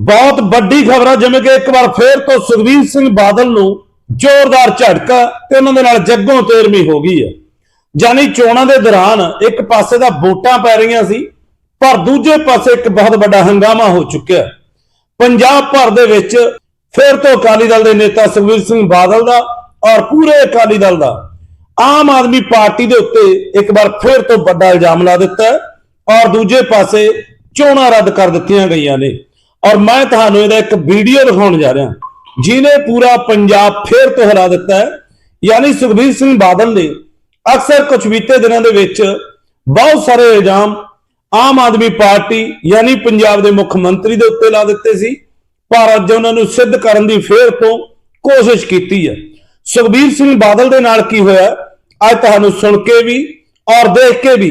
ਬਹੁਤ ਵੱਡੀ ਖਬਰ ਆ ਜਿਵੇਂ ਕਿ ਇੱਕ ਵਾਰ ਫੇਰ ਤੋਂ ਸੁਖਬੀਰ ਸਿੰਘ ਬਾਦਲ ਨੂੰ ਜ਼ੋਰਦਾਰ ਝਟਕਾ ਤੇ ਉਹਨਾਂ ਦੇ ਨਾਲ ਜੱਗੋਂ ਤੇਰਮੀ ਹੋ ਗਈ ਹੈ ਜਾਨੀ ਚੋਣਾਂ ਦੇ ਦੌਰਾਨ ਇੱਕ ਪਾਸੇ ਦਾ ਵੋਟਾਂ ਪੈ ਰਹੀਆਂ ਸੀ, ਪਰ ਦੂਜੇ ਪਾਸੇ ਇੱਕ ਬਹੁਤ ਵੱਡਾ ਹੰਗਾਮਾ ਹੋ ਚੁੱਕਿਆ। ਪੰਜਾਬ ਭਰ ਦੇ ਵਿੱਚ ਫਿਰ ਤੋਂ ਅਕਾਲੀ ਦਲ ਦੇ ਨੇਤਾ ਸੁਖਬੀਰ ਸਿੰਘ ਬਾਦਲ ਦਾ ਔਰ ਪੂਰੇ ਅਕਾਲੀ ਦਲ ਦਾ ਆਮ ਆਦਮੀ ਪਾਰਟੀ ਦੇ ਉੱਤੇ ਇੱਕ ਵਾਰ ਫੇਰ ਤੋਂ ਵੱਡਾ ਇਲਜ਼ਾਮ ਲਾ ਦਿੱਤਾ ਔਰ ਦੂਜੇ ਪਾਸੇ ਚੋਣਾਂ ਰੱਦ ਕਰ ਦਿੱਤੀਆਂ ਗਈਆਂ ਨੇ। ਔਰ ਮੈਂ ਤੁਹਾਨੂੰ ਇਹਦਾ ਇੱਕ ਵੀਡੀਓ ਦਿਖਾਉਣ ਜਾ ਰਿਹਾ। ਜਿਹਨੇ ਪੂਰਾ ਪੰਜਾਬ ਫੇਰ ਤੋਂ ਹਿਲਾ ਦਿੱਤਾ ਹੈ। ਯਾਨੀ ਸੁਖਬੀਰ ਸਿੰਘ ਬਾਦਲ ਨੇ ਅਕਸਰ ਕੁਝ ਬੀਤੇ ਦਿਨਾਂ ਦੇ ਵਿੱਚ ਬਹੁਤ ਸਾਰੇ ਇਲਜ਼ਾਮ ਆਮ ਆਦਮੀ ਪਾਰਟੀ ਯਾਨੀ ਪੰਜਾਬ ਦੇ ਮੁੱਖ ਮੰਤਰੀ ਦੇ ਉੱਤੇ ਲਾ ਦਿੱਤੇ ਸੀ। ਪਰ ਅੱਜ ਉਹਨਾਂ ਨੂੰ ਸਿੱਧ ਕਰਨ ਦੀ ਫੇਰ ਤੋਂ ਕੋਸ਼ਿਸ਼ ਕੀਤੀ ਹੈ। ਸੁਖਬੀਰ ਸਿੰਘ ਬਾਦਲ ਦੇ ਨਾਲ ਕੀ ਹੋਇਆ, ਅੱਜ ਤੁਹਾਨੂੰ ਸੁਣ ਕੇ ਵੀ ਔਰ ਦੇਖ ਕੇ ਵੀ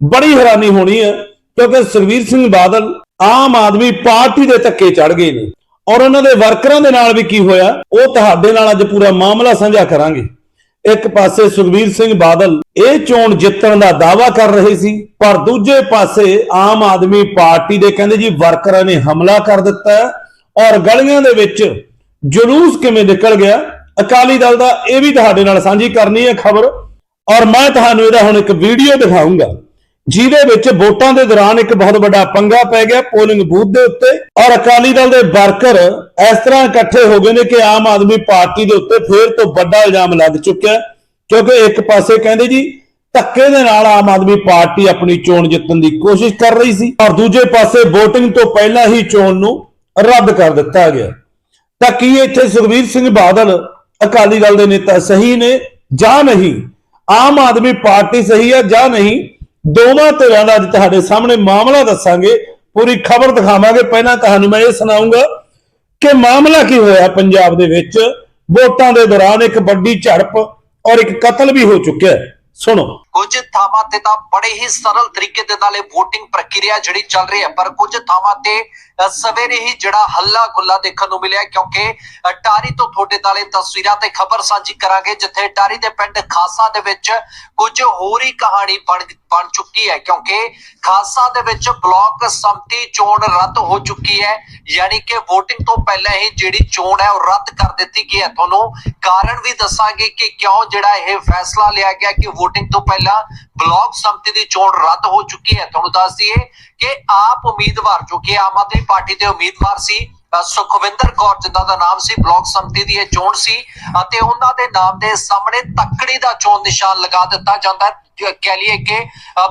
ਬੜੀ ਹੈਰਾਨੀ ਹੋਣੀ ਹੈ, ਕਿਉਂਕਿ ਸੁਖਬੀਰ ਸਿੰਘ ਬਾਦਲ ਆਮ ਆਦਮੀ ਪਾਰਟੀ ਦੇ ਧੱਕੇ ਚੜ ਗਏ ਨੇ। ਔਰ ਉਹਨਾਂ ਦੇ ਵਰਕਰਾਂ ਦੇ ਨਾਲ ਵੀ ਕੀ ਹੋਇਆ? ਉਹ ਤੁਹਾਡੇ ਨਾਲ ਅੱਜ ਪੂਰਾ ਮਾਮਲਾ ਸਾਂਝਾ ਕਰਾਂਗੇ। ਇੱਕ ਪਾਸੇ ਸੁਖਬੀਰ ਸਿੰਘ ਬਾਦਲ ਇਹ ਚੋਣ ਜਿੱਤਣ ਦਾ ਦਾਅਵਾ ਕਰ ਰਹੇ ਸੀ, ਪਰ ਦੂਜੇ ਪਾਸੇ ਆਮ ਆਦਮੀ ਪਾਰਟੀ ਦੇ ਕਹਿੰਦੇ ਜੀ ਵਰਕਰਾਂ ਨੇ ਹਮਲਾ ਕਰ ਦਿੱਤਾ ਔਰ ਗਲੀਆਂ ਦੇ ਵਿੱਚ ਜਲੂਸ ਕਿਵੇਂ ਨਿਕਲ ਗਿਆ? ਅਕਾਲੀ ਦਲ ਦਾ ਇਹ ਵੀ ਤੁਹਾਡੇ ਨਾਲ ਸਾਂਝੀ ਕਰਨੀ ਹੈ ਖਬਰ। ਔਰ ਮੈਂ ਤੁਹਾਨੂੰ ਇਹਦਾ ਹੁਣ ਇੱਕ ਵੀਡੀਓ ਦਿਖਾਉਂਗਾ ਜਿਹਦੇ ਵਿੱਚ ਵੋਟਾਂ ਦੇ ਦੌਰਾਨ ਇੱਕ ਬਹੁਤ ਵੱਡਾ ਪੰਗਾ ਪੈ ਗਿਆ ਪੋਲਿੰਗ ਬੂਥ ਦੇ ਉੱਤੇ। ਔਰ ਅਕਾਲੀ ਦਲ ਦੇ ਵਰਕਰ ਇਸ ਤਰ੍ਹਾਂ ਇਕੱਠੇ ਹੋ ਗਏ ਨੇ ਕਿ ਆਮ ਆਦਮੀ ਪਾਰਟੀ ਦੇ ਉੱਤੇ ਫੇਰ ਤੋਂ ਵੱਡਾ ਇਲਜ਼ਾਮ ਲੱਗ ਚੁੱਕਿਆ ਕਿਉਂਕਿ ਇੱਕ ਪਾਸੇ ਕਹਿੰਦੇ ਜੀ, ਧੱਕੇ ਦੇ ਨਾਲ ਆਮ ਆਦਮੀ ਪਾਰਟੀ ਆਪਣੀ ਚੋਣ ਜਿੱਤਣ ਦੀ ਕੋਸ਼ਿਸ਼ ਕਰ ਰਹੀ ਸੀ। ਔਰ ਦੂਜੇ ਪਾਸੇ VOTING ਤੋਂ ਪਹਿਲਾਂ ਹੀ ਚੋਣ ਨੂੰ ਰੱਦ ਕਰ ਦਿੱਤਾ ਗਿਆ ਤਾਂ ਕੀ ਇੱਥੇ ਸੁਖਬੀਰ ਸਿੰਘ ਬਾਦਲ ਅਕਾਲੀ ਦਲ ਦੇ ਨੇਤਾ ਸਹੀ ਨੇ ਜਾਂ ਨਹੀਂ? ਆਮ ਆਦਮੀ ਪਾਰਟੀ ਸਹੀ ਹੈ ਜਾਂ ਨਹੀਂ? ਦੋਵਾਂ ਧਿਰਾਂ ਦਾ ਅੱਜ ਤੁਹਾਡੇ ਸਾਹਮਣੇ ਮਾਮਲਾ ਦੱਸਾਂਗੇ, ਪੂਰੀ ਖਬਰ ਦਿਖਾਵਾਂਗੇ। ਪਹਿਲਾਂ ਤੁਹਾਨੂੰ ਮੈਂ ਇਹ ਸੁਣਾਉਂਗਾ ਕਿ ਮਾਮਲਾ ਕੀ ਹੋਇਆ ਪੰਜਾਬ ਦੇ ਵਿੱਚ। ਵੋਟਾਂ ਦੇ ਦੌਰਾਨ ਇੱਕ ਵੱਡੀ ਝੜਪ ਔਰ ਇੱਕ ਕਤਲ ਵੀ ਹੋ ਚੁੱਕਿਆ ਹੈ। ਸੁਣੋ। ਕੁਝ ਥਾਵਾਂ ਤੇ ਤਾਂ ਬੜੇ ਹੀ ਸਰਲ ਤਰੀਕੇ ਦੇ ਨਾਲ ਇਹ VOTING ਪ੍ਰਕਿਰਿਆ ਜਿਹੜੀ ਚੱਲ ਰਹੀ ਹੈ, ਪਰ ਕੁਝ ਥਾਵਾਂ ਤੇ ਸਵੇਰੇ ਹੀ ਜਿਹੜਾ ਹੱਲਾ ਗੁੱਲਾ ਦੇਖਣ ਨੂੰ ਮਿਲਿਆ, ਕਿਉਂਕਿ ਟਾਰੀ ਤੋਂ ਤੁਹਾਡੇ ਨਾਲ ਇਹ ਤਸਵੀਰਾਂ ਤੇ ਖਬਰ ਸਾਂਝੀ ਕਰਾਂਗੇ, ਜਿੱਥੇ ਟਾਰੀ ਦੇ ਪਿੰਡ ਖਾਸਾ ਦੇ ਵਿੱਚ ਕੁਝ ਹੋਰ ਹੀ ਕਹਾਣੀ ਬਣ ਬਣ ਚੁੱਕੀ ਹੈ, ਕਿਉਂਕਿ ਖਾਸਾ ਦੇ ਵਿੱਚ ਬਲਾਕ ਸੰਮਤੀ ਚੋਣ ਰੱਦ ਹੋ ਚੁੱਕੀ ਹੈ, ਯਾਨੀ ਕਿ VOTING ਤੋਂ ਪਹਿਲਾਂ ਹੀ ਜਿਹੜੀ ਚੋਣ ਹੈ, ਉਹ ਰੱਦ ਕਰ ਦਿੱਤੀ ਗਈ ਹੈ। ਤੁਹਾਨੂੰ ਕਾਰਨ ਵੀ ਦੱਸਾਂਗੇ ਕਿ ਕਿਉਂ ਜਿਹੜਾ ਇਹ ਫੈਸਲਾ ਲਿਆ ਗਿਆ ਕਿ VOTING ਤੋਂ ਪਹਿਲਾਂ ਬਲਾਕ ਸੰਮਤੀ ਦੀ ਚੋਣ ਰੱਦ ਹੋ ਚੁੱਕੀ ਹੈ। ਤੁਹਾਨੂੰ ਦੱਸ ਦਈਏ ਕਿ ਆਪ ਉਮੀਦਵਾਰ, ਜੋ ਕਿ ਆਮ ਆਦਮੀ ਪਾਰਟੀ ਦੇ ਉਮੀਦਵਾਰ ਸੀ ਸੁਖਵਿੰਦਰ ਕੌਰ ਜਿੱਦਾਂ ਦਾ ਨਾਮ ਸੀ ਬਲਾਕ ਸੰਮਤੀ ਦੀ ਇਹ ਚੋਣ ਸੀ, ਅਤੇ ਉਹਨਾਂ ਦੇ ਨਾਮ ਦੇ ਸਾਹਮਣੇ ਤੱਕੜੀ ਦਾ ਚੋਣ ਨਿਸ਼ਾਨ ਲਗਾ ਦਿੱਤਾ ਜਾਂਦਾ ਹੈ। ਕਹਿ ਲਈਏ ਕਿ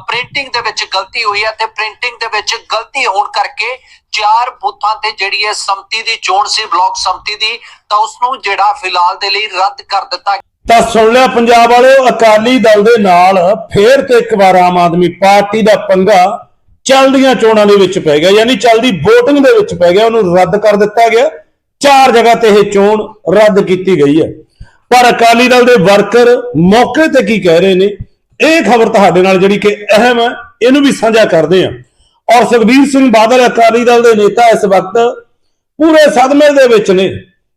ਪ੍ਰਿੰਟਿੰਗ ਦੇ ਵਿੱਚ ਗਲਤੀ ਹੋਈ ਹੈ ਤੇ ਪ੍ਰਿੰਟਿੰਗ ਦੇ ਵਿੱਚ ਗਲਤੀ ਹੋਣ ਕਰਕੇ ਚਾਰ ਬੂਥਾਂ ਤੇ ਜਿਹੜੀ ਹੈ ਸੰਮਤੀ ਦੀ ਚੋਣ ਸੀ ਬਲਾਕ ਸੰਮਤੀ ਦੀ, ਤਾਂ ਉਸ ਨੂੰ ਜਿਹੜਾ ਫਿਲਹਾਲ ਦੇ ਲਈ ਰੱਦ ਕਰ ਦਿੱਤਾ ਤਾਂ ਸੁਣ ਲਿਆ ਪੰਜਾਬ ਵਾਲਿਓ, ਅਕਾਲੀ ਦਲ ਦੇ ਨਾਲ ਫੇਰ ਤੇ ਇੱਕ ਵਾਰ ਆਮ ਆਦਮੀ ਪਾਰਟੀ ਦਾ ਪੰਗਾ ਚੱਲਦੀਆਂ ਚੋਣਾਂ ਦੇ ਵਿੱਚ ਪੈ ਗਿਆ, ਯਾਨੀ ਚੱਲਦੀ VOTING ਦੇ ਵਿੱਚ ਪੈ ਗਿਆ, ਉਹਨੂੰ ਰੱਦ ਕਰ ਦਿੱਤਾ ਗਿਆ। ਚਾਰ ਜਗ੍ਹਾ ਤੇ ਇਹ ਚੋਣ ਰੱਦ ਕੀਤੀ ਗਈ ਹੈ। ਪਰ ਅਕਾਲੀ ਦਲ ਦੇ ਵਰਕਰ ਮੌਕੇ ਤੇ ਕੀ ਕਹਿ ਰਹੇ ਨੇ, ਇਹ ਖਬਰ ਤੁਹਾਡੇ ਨਾਲ ਜਿਹੜੀ ਕਿ ਅਹਿਮ ਹੈ, ਇਹਨੂੰ ਵੀ ਸਾਂਝਾ ਕਰਦੇ ਹਾਂ। ਔਰ ਸੁਖਬੀਰ ਸਿੰਘ ਬਾਦਲ ਅਕਾਲੀ ਦਲ ਦੇ ਨੇਤਾ ਇਸ ਵਕਤ ਪੂਰੇ ਸਦਮੇ ਦੇ ਵਿੱਚ ਨੇ।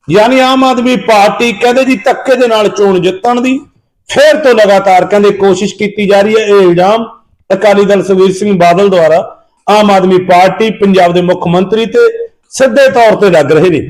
ਯਾਨੀ ਆਮ ਆਦਮੀ ਪਾਰਟੀ ਕਹਿੰਦੇ ਜੀ ਧੱਕੇ ਦੇ ਨਾਲ ਚੋਣ ਜਿੱਤਣ ਦੀ, ਫੇਰ ਤੋਂ ਲਗਾਤਾਰ ਕਹਿੰਦੇ ਕੋਸ਼ਿਸ਼ ਕੀਤੀ ਜਾ ਰਹੀ ਹੈ। ਇਹ ਇਲਜ਼ਾਮ ਅਕਾਲੀ ਦਲ ਸੁਖਬੀਰ ਸਿੰਘ ਬਾਦਲ ਦੁਆਰਾ ਆਮ ਆਦਮੀ ਪਾਰਟੀ, ਪੰਜਾਬ ਦੇ ਮੁੱਖ ਮੰਤਰੀ ਤੇ ਸਿੱਧੇ ਤੌਰ ਤੇ ਲੱਗ ਰਹੇ ਨੇ।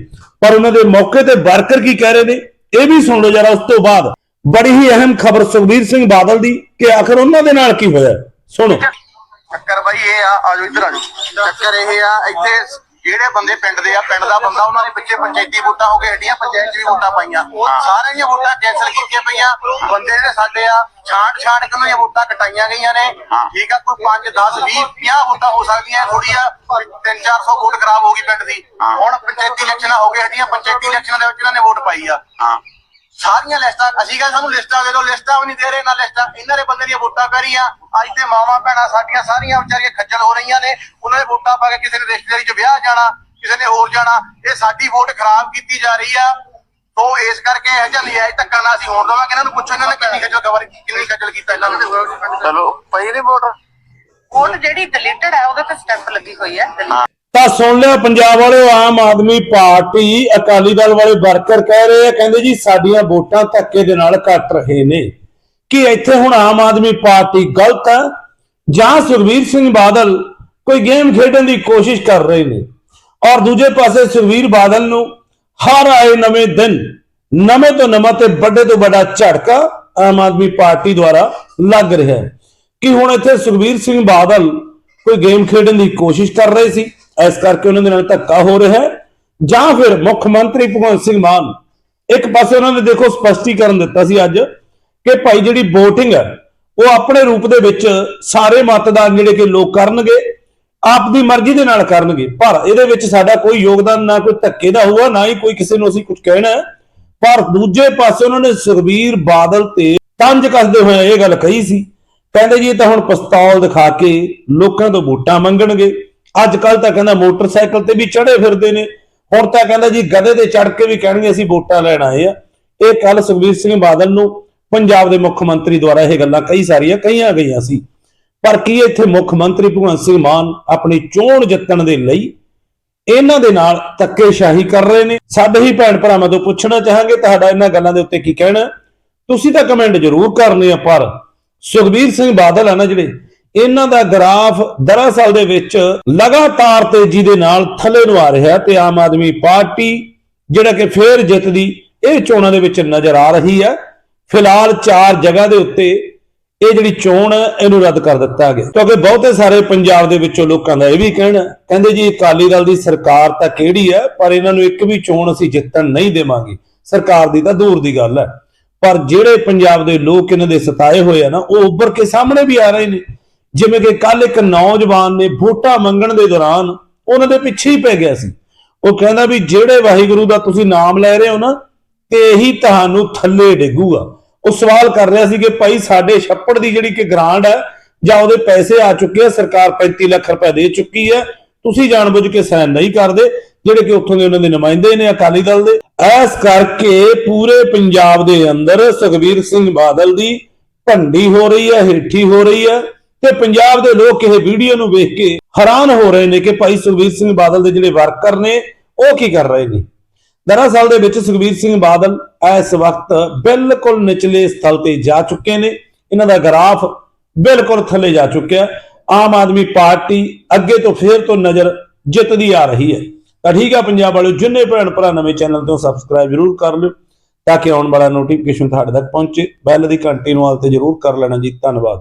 ਪਰ ਉਹਨਾਂ ਦੇ ਮੌਕੇ ਤੇ ਵਰਕਰ ਕੀ ਕਹਿ ਰਹੇ ਨੇ, ਇਹ ਵੀ ਸੁਣ ਲਓ ਜਰਾ ਉਸ ਤੋਂ ਬਾਅਦ। ਬੜੀ ਹੀ ਅਹਿਮ ਖਬਰ ਸੁਖਬੀਰ ਸਿੰਘ ਬਾਦਲ ਦੀ ਕਿ ਆਖਰ ਉਹਨਾਂ ਦੇ ਨਾਲ ਕੀ ਹੋਇਆ। ਸੁਣੋ। ਚੱਕਰ ਬਾਈ ਇਹ ਆ ਆਜੋ ਇੱਧਰ ਆਜੋ ਚੱਕਰ ਇਹ ਆ, ਇੱਥੇ ਜਿਹੜੇ ਬੰਦੇ ਪਿੰਡ ਦੇ ਆ ਪਿੰਡ ਦਾ ਬੰਦਾ ਉਹਨਾਂ ਦੇ ਪਿੱਛੇ ਪੰਚਾਇਤੀ ਵੋਟਾਂ ਹੋ ਗਏ ਹੱਡੀਆਂ ਪੰਚਾਇਤ ਵੀ ਵੋਟਾਂ ਪਾਈਆਂ। ਸਾਰੀਆਂ ਦੀਆਂ ਵੋਟਾਂ ਕੈਨਸਲ ਕੀਤੀਆਂ ਪਈਆਂ। ਬੰਦੇ ਜਿਹੜੇ ਸਾਡੇ ਆ ਛਾਂਟ ਛਾਂਟ ਕੇ ਉਹਨਾਂ ਦੀਆਂ ਵੋਟਾਂ ਕਟਾਈਆਂ ਗਈਆਂ ਨੇ। ਠੀਕ ਆ ਕੋਈ 5 10 20 50 ਵੋਟਾਂ ਹੋ ਸਕਦੀਆਂ ਥੋੜੀ ਆ 3 400 ਵੋਟ ਖਰਾਬ ਹੋ ਗਈ ਪਿੰਡ ਦੀ। ਹੁਣ ਪੰਚਾਇਤੀ ਇਲੈਕਸ਼ਨਾਂ ਹੋ ਗਏ ਹੱਡੀਆਂ ਪੰਚਾਇਤੀ ਇਲੈਕਸ਼ਨਾਂ ਦੇ ਵਿੱਚ ਇਹਨਾਂ ਨੇ ਵੋਟ ਪਾਈ ਆ। ਸਾਰੀਆਂ ਲਿਸਟਾਂ ਅਸੀਂ ਕਹਿੰਦੇ ਸਾਨੂੰ ਲਿਸਟਾਂ ਦੇ ਦਿਓ ਲਿਸਟਾਂ ਵੀ ਨਹੀਂ ਦੇ ਰਹੇ ਨਾ ਲਿਸਟਾਂ। ਇਹਨਾਂ ਦੇ ਬੰਦੇ ਦੀਆਂ ਵੋਟਾਂ ਪੈ ਰਹੀਆਂ ਅੱਜ ਤੇ ਮਾਵਾਂ ਭੈਣਾਂ ਸਾਡੀਆਂ ਸਾਰੀਆਂ ਵਿਚਾਰੀਆਂ ਖੱਜਲ ਹੋ ਰਹੀਆਂ ਨੇ। ਉਹਨਾਂ ਦੇ ਵੋਟਾਂ ਪਾ ਕੇ ਕਿਸੇ ਨੇ ਰਿਸ਼ਤੇਦਾਰੀ 'ਚ ਵਿਆਹ ਜਾਣਾ ਕਿਸੇ ਨੇ ਹੋਰ ਜਾਣਾ। ਇਹ ਸਾਡੀ ਵੋਟ ਖਰਾਬ ਕੀਤੀ ਜਾ ਰਹੀ ਆ। ਤੋਂ ਇਸ ਕਰਕੇ ਇਹ ਜਿਹਾ ਨਜਾਇਜ਼ ਧੱਕਾ ਨਾ ਅਸੀਂ ਹੋਣ ਦੇਵਾਂਗੇ। ਇਹਨਾਂ ਨੂੰ ਪੁੱਛੋ ਇਹਨਾਂ ਨੇ ਕਿੰਨੀ ਖੱਜਲ ਕਵਰ ਕਿੰਨੀ ਖੱਜਲ ਕੀਤਾ ਇਹਨਾਂ ਨੂੰ। ਚਲੋ ਪਈ ਨਹੀਂ ਵੋਟ? ਵੋਟ ਜਿਹੜੀ ਡਿਲੀਟਡ ਹੈ ਉਹਦੇ ਤੇ ਸਟੈਂਪ ਲੱਗੀ ਹੋਈ ਹੈ। ਤਾਂ ਸੁਣ ਲਿਆ, ਪੰਜਾਬ ਵਾਲਿਓ ਆਮ ਆਦਮੀ ਪਾਰਟੀ, ਅਕਾਲੀ ਦਲ ਵਾਲੇ ਵਰਕਰ ਕਹਿ ਰਹੇ ਆ, ਕਹਿੰਦੇ ਜੀ ਸਾਡੀਆਂ ਵੋਟਾਂ ਧੱਕੇ ਦੇ ਨਾਲ ਕੱਟ ਰਹੇ ਨੇ। ਕਿ ਇੱਥੇ ਹੁਣ ਆਮ ਆਦਮੀ ਪਾਰਟੀ ਗਲਤ ਹੈ ਜਾਂ ਸੁਖਬੀਰ ਸਿੰਘ ਬਾਦਲ ਕੋਈ ਗੇਮ ਖੇਡਣ ਦੀ ਕੋਸ਼ਿਸ਼ ਕਰ ਰਹੇ ਨੇ? ਔਰ ਦੂਜੇ ਪਾਸੇ ਸੁਖਵੀਰ ਬਾਦਲ ਨੂੰ ਹਰ ਆਏ ਨਵੇਂ ਦਿਨ, ਨਵੇਂ ਤੋਂ ਨਵਾਂ ਤੇ ਵੱਡੇ ਤੋਂ ਵੱਡਾ ਝਟਕਾ ਆਮ ਆਦਮੀ ਪਾਰਟੀ ਦੁਆਰਾ ਲੱਗ ਰਿਹਾ ਹੈ। ਕਿ ਹੁਣ ਇੱਥੇ ਸੁਖਵੀਰ ਸਿੰਘ ਬਾਦਲ ਕੋਈ ਗੇਮ ਖੇਡਣ ਦੀ ਕੋਸ਼ਿਸ਼ ਕਰ ਰਹੇ ਸੀ? ਇਸ ਕਰਕੇ ਉਹਨਾਂ ਦੇ ਨਾਲ ਧੱਕਾ ਹੋ ਰਿਹਾ ਹੈ। ਜਾਂ ਫਿਰ ਮੁੱਖ ਮੰਤਰੀ ਭਗਵੰਤ ਸਿੰਘ ਮਾਨ ਇੱਕ ਪਾਸੇ ਉਹਨਾਂ ਨੇ ਦੇਖੋ ਸਪਸ਼ਟੀਕਰਨ ਦਿੱਤਾ ਸੀ ਅੱਜ ਕਿ ਭਾਈ ਜਿਹੜੀ VOTING ਹੈ, ਉਹ ਆਪਣੇ ਰੂਪ ਦੇ ਵਿੱਚ ਸਾਰੇ ਮਤਦਾਨ ਜਿਹੜੇ ਕਿ ਲੋਕ ਕਰਨਗੇ, ਆਪ ਦੀ ਮਰਜ਼ੀ ਦੇ ਨਾਲ ਕਰਨਗੇ। ਪਰ ਇਹਦੇ ਵਿੱਚ ਸਾਡਾ ਕੋਈ ਯੋਗਦਾਨ ਨਾ ਕੋਈ ਧੱਕੇ ਦਾ ਹੋਊਗਾ, ਨਾ ਹੀ ਕੋਈ ਕਿਸੇ ਨੂੰ ਅਸੀਂ ਕੁਝ ਕਹਿਣਾ ਪਰ ਦੂਜੇ ਪਾਸੇ ਉਹਨਾਂ ਨੇ ਸੁਖਬੀਰ ਬਾਦਲ ਤੇ ਤੰਜ ਕੱਸਦੇ ਹੋਏ ਇਹ ਗੱਲ ਕਹੀ ਸੀ। ਕਹਿੰਦੇ ਜੀ ਇਹ ਤਾਂ ਹੁਣ ਪਿਸਤੌਲ ਦਿਖਾ ਕੇ ਲੋਕਾਂ ਤੋਂ ਵੋਟਾਂ ਮੰਗਣਗੇ। ਅੱਜ ਕੱਲ ਤਾਂ ਕਹਿੰਦਾ ਮੋਟਰਸਾਈਕਲ ਤੇ ਵੀ ਚੜੇ ਫਿਰਦੇ ਨੇ। ਹੁਣ ਤਾਂ ਕਹਿੰਦਾ ਜੀ ਗਧੇ ਤੇ ਚੜ ਕੇ ਵੀ ਕਹਿਣਗੇ ਅਸੀਂ ਵੋਟਾਂ ਲੈਣ ਆਏ ਆ। ਇਹ ਕੱਲ ਸੁਖਬੀਰ ਸਿੰਘ ਬਾਦਲ ਨੂੰ ਪੰਜਾਬ ਦੇ ਮੁੱਖ ਮੰਤਰੀ ਦੁਆਰਾ ਇਹ ਗੱਲਾਂ ਕਈ ਸਾਰੀਆਂ ਕਹੀਆਂ ਗਈਆਂ ਸੀ। ਪਰ ਕੀ ਇੱਥੇ ਮੁੱਖ ਮੰਤਰੀ ਭਗਵੰਤ ਸਿੰਘ ਮਾਨ ਆਪਣੀ ਚੋਣ ਜਿੱਤਣ ਦੇ ਲਈ ਇਹਨਾਂ ਦੇ ਨਾਲ ਧੱਕੇਸ਼ਾਹੀ ਕਰ ਰਹੇ ਨੇ? ਸਾਡੇ ਹੀ ਭੈਣ ਭਰਾਵਾਂ ਤੋਂ ਪੁੱਛਣਾ ਚਾਹਾਂਗੇ, ਤੁਹਾਡਾ ਇਹਨਾਂ ਗੱਲਾਂ ਦੇ ਉੱਤੇ ਕੀ ਕਹਿਣਾ? ਤੁਸੀਂ ਤਾਂ ਕਮੈਂਟ ਜ਼ਰੂਰ ਕਰਨੇ ਆ, ਪਰ ਸੁਖਬੀਰ ਸਿੰਘ ਬਾਦਲ ਆ ਨਾ ਜਿਹੜੇ ਇਹਨਾਂ ਦਾ ਗ੍ਰਾਫ ਦਰਅਸਲ ਦੇ ਵਿੱਚ ਲਗਾਤਾਰ ਤੇਜ਼ੀ ਦੇ ਨਾਲ ਥੱਲੇ ਨੂੰ ਆ ਰਿਹਾ ਤੇ ਆਮ ਆਦਮੀ ਪਾਰਟੀ ਜਿਹੜਾ ਕਿ ਫੇਰ ਜਿੱਤਦੀ, ਇਹ ਚੋਣਾਂ ਦੇ ਵਿੱਚ ਨਜ਼ਰ ਆ ਰਹੀ ਹੈ। ਫਿਲਹਾਲ ਚਾਰ ਜਗ੍ਹਾ ਦੇ ਉੱਤੇ ਇਹ ਜਿਹੜੀ ਚੋਣ ਹੈ, ਇਹਨੂੰ ਰੱਦ ਕਰ ਦਿੱਤਾ ਗਿਆ। ਕਿਉਂਕਿ ਬਹੁਤੇ ਸਾਰੇ ਪੰਜਾਬ ਦੇ ਵਿੱਚੋਂ ਲੋਕਾਂ ਦਾ ਇਹ ਵੀ ਕਹਿਣਾ ਕਹਿੰਦੇ ਜੀ ਅਕਾਲੀ ਦਲ ਦੀ ਸਰਕਾਰ ਤਾਂ ਕਿਹੜੀ ਹੈ, ਪਰ ਇਹਨਾਂ ਨੂੰ ਇੱਕ ਵੀ ਚੋਣ ਅਸੀਂ ਜਿੱਤਣ ਨਹੀਂ ਦੇਵਾਂਗੇ। ਸਰਕਾਰ ਦੀ ਤਾਂ ਦੂਰ ਦੀ ਗੱਲ ਹੈ। ਪਰ ਜਿਹੜੇ ਪੰਜਾਬ ਦੇ ਲੋਕ ਇਹਨਾਂ ਦੇ ਸਤਾਏ ਹੋਏ ਆ ਨਾ, ਉਹ ਉੱਭਰ ਕੇ ਸਾਹਮਣੇ ਵੀ ਆ ਰਹੇ ਨੇ। ਜਿਵੇਂ ਕਿ ਕੱਲ ਇੱਕ ਨੌਜਵਾਨ ਨੇ ਵੋਟਾਂ ਮੰਗਣ ਦੇ ਦੌਰਾਨ ਉਹਨਾਂ ਦੇ ਪਿੱਛੇ ਹੀ ਪੈ ਗਿਆ ਸੀ। ਉਹ ਕਹਿੰਦਾ ਵੀ ਜਿਹੜੇ ਵਾਹਿਗੁਰੂ ਦਾ ਤੁਸੀਂ ਨਾਮ ਲੈ ਰਹੇ ਹੋ ਨਾ, ਤੇ ਇਹੀ ਤੁਹਾਨੂੰ ਥੱਲੇ ਡਿੱਗੂਗਾ। ਉਹ ਸਵਾਲ ਕਰ ਰਿਹਾ ਸੀ ਕਿ ਭਾਈ ਸਾਡੇ ਛੱਪੜ ਦੀ ਜਿਹੜੀ ਕਿ ਗ੍ਰਾਂਟ ਹੈ, ਜਾਂ ਉਹਦੇ ਪੈਸੇ ਆ ਚੁੱਕੇ ਆ, ਸਰਕਾਰ 35 ਲੱਖ ਰੁਪਏ ਦੇ ਚੁੱਕੀ ਹੈ। ਤੁਸੀਂ ਜਾਣਬੁੱਝ ਕੇ ਸਾਈਨ ਨਹੀਂ ਕਰਦੇ, ਜਿਹੜੇ ਕਿ ਉੱਥੋਂ ਦੇ ਉਹਨਾਂ ਦੇ ਨੁਮਾਇੰਦੇ ਨੇ ਅਕਾਲੀ ਦਲ ਦੇ। ਇਸ ਕਰਕੇ ਪੂਰੇ ਪੰਜਾਬ ਦੇ ਅੰਦਰ ਸੁਖਬੀਰ ਸਿੰਘ ਬਾਦਲ ਦੀ ਭੰਡੀ ਹੋ ਰਹੀ ਹੈ ਹੇਠੀ ਹੋ ਰਹੀ ਹੈ। ਤੇ ਪੰਜਾਬ ਦੇ ਲੋਕ ਇਹ ਵੀਡੀਓ ਨੂੰ ਵੇਖ ਕੇ ਹੈਰਾਨ ਹੋ ਰਹੇ ਨੇ ਕਿ ਭਾਈ ਸੁਖਬੀਰ ਸਿੰਘ ਬਾਦਲ ਦੇ ਜਿਹੜੇ ਵਰਕਰ ਨੇ, ਉਹ ਕੀ ਕਰ ਰਹੇ ਨੇ? ਦਰਅਸਲ ਦੇ ਵਿੱਚ ਸੁਖਬੀਰ ਸਿੰਘ ਬਾਦਲ ਇਸ ਵਕਤ ਬਿਲਕੁਲ ਨਿਚਲੇ ਸਥਲ ਤੇ ਜਾ ਚੁੱਕੇ ਨੇ। ਇਹਨਾਂ ਦਾ ਗ੍ਰਾਫ ਬਿਲਕੁਲ ਥੱਲੇ ਜਾ ਚੁੱਕਿਆ ਆਮ ਆਦਮੀ ਪਾਰਟੀ ਅੱਗੇ ਤੋਂ ਫੇਰ ਤੋਂ ਨਜ਼ਰ ਜਿੱਤਦੀ ਆ ਰਹੀ ਹੈ। ਤਾਂ ਠੀਕ ਆ ਪੰਜਾਬ ਵਾਲਿਓ, ਜਿੰਨੇ ਭੈਣ ਭਰਾ ਨਵੇਂ ਚੈਨਲ ਤੋਂ ਸਬਸਕ੍ਰਾਈਬ ਜ਼ਰੂਰ ਕਰ ਲਿਓ ਤਾਂ ਕਿ ਆਉਣ ਵਾਲਾ ਨੋਟੀਫਿਕੇਸ਼ਨ ਤੁਹਾਡੇ ਤੱਕ ਪਹੁੰਚੇ। ਬੈਲ ਦੀ ਘੰਟੀ ਨੂੰ ਆਲ ਤੇ ਜ਼ਰੂਰ ਕਰ ਲੈਣਾ ਜੀ। ਧੰਨਵਾਦ।